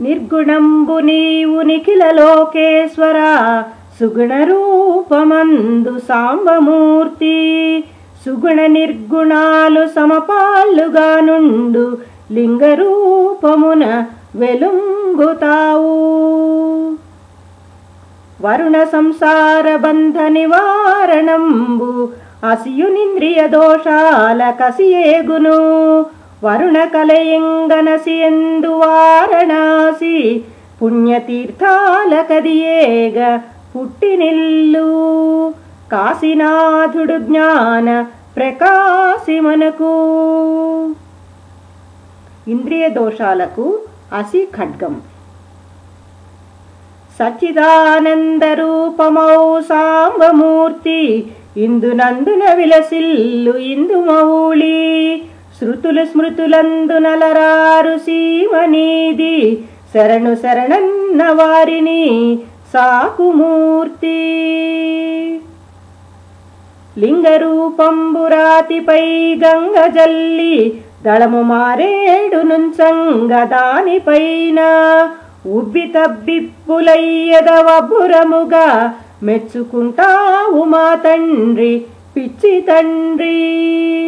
నిర్గుణంబు నీవు నిఖిల లోకేశ్వర సుగుణ రూపమందు సాంబమూర్తి. సుగుణ నిర్గుణాలు సమపాళ్ళుగా నుండు లింగ రూపమున వెలుంగుతావు. వరుణ సంసార బంధ నివారణంబు అసియునింద్రియ దోషాల కసియేగును. వరుణ కలయంగనసి ఎందు వారణాసి పుణ్యతీర్థాల కదియేగ పుట్టినిల్లు కాశీనాథుడు జ్ఞాన ప్రకాశిమనకు ఇంద్రియ దోషాలకు అసి ఖడ్గం సచ్చిదానంద రూపమౌ సాంబమూర్తి ఇందునందున విలసిల్లు ఇందుమౌళి శృతులు స్మృతులందు నలరారు సీమనీది. శరణు శరణన్న వారిని సాకుమూర్తి. లింగ రూపంబురాతిపై గంగ జల్లి దళము మారేడు నుంచంగ దానిపైన. ఉబ్బి తబ్బిప్పులయ్యదవబురముగా మెచ్చుకుంటావు మా తండ్రి పిచ్చి తండ్రి.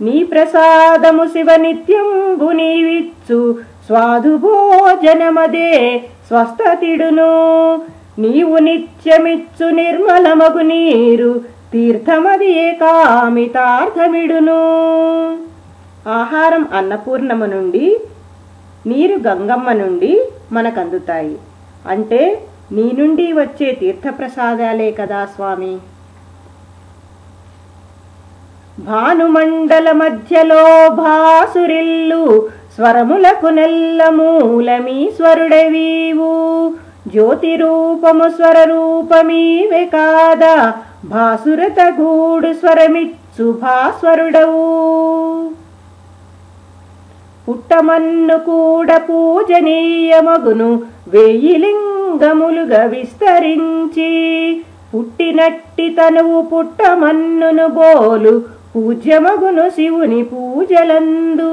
నీ ప్రసాదము శివ నిత్యంబు నీవిచ్చు. స్వాదు భోజనమదే స్వస్థతిడును. నీవు నిత్యమిచ్చు నిర్మలమగు నీరు. తీర్థమది ఏకామితార్థమిడును. ఆహారం అన్నపూర్ణమ నుండి నీరు గంగమ్మ నుండి మనకందుతాయి. అంటే నీ నుండి వచ్చే తీర్థప్రసాదాలే కదా స్వామి. భానుమండల మధ్యలో భాసురిల్లు స్వరములకు నెల్ల మూలమీశ్వరుడవీవు? జ్యోతి రూపము స్వర రూపమీవే కాదా? భాసురత గూడు స్వరమిచ్చు భాస్వరుడవు. పుట్టమన్ను కూడా పూజనీయమగును వెయ్యిలింగములుగా విస్తరించి. పుట్టినట్టి తనువు పుట్టమన్నును బోలు పూజ్యమగును శివుని పూజలందు.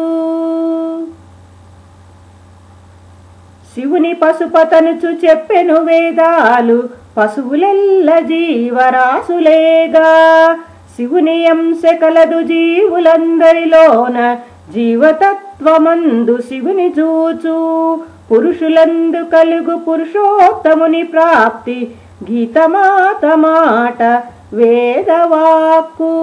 శివుని పశుపతనుచు చెప్పెను వేదాలు పశువులెల్ల జీవరాశులేగా. శివుని అంశ కలదు జీవులందరిలోన జీవతత్వమందు శివుని చూచు. పురుషులందు కలుగు పురుషోత్తముని ప్రాప్తి గీతమాత మాట వేదవాక్కు.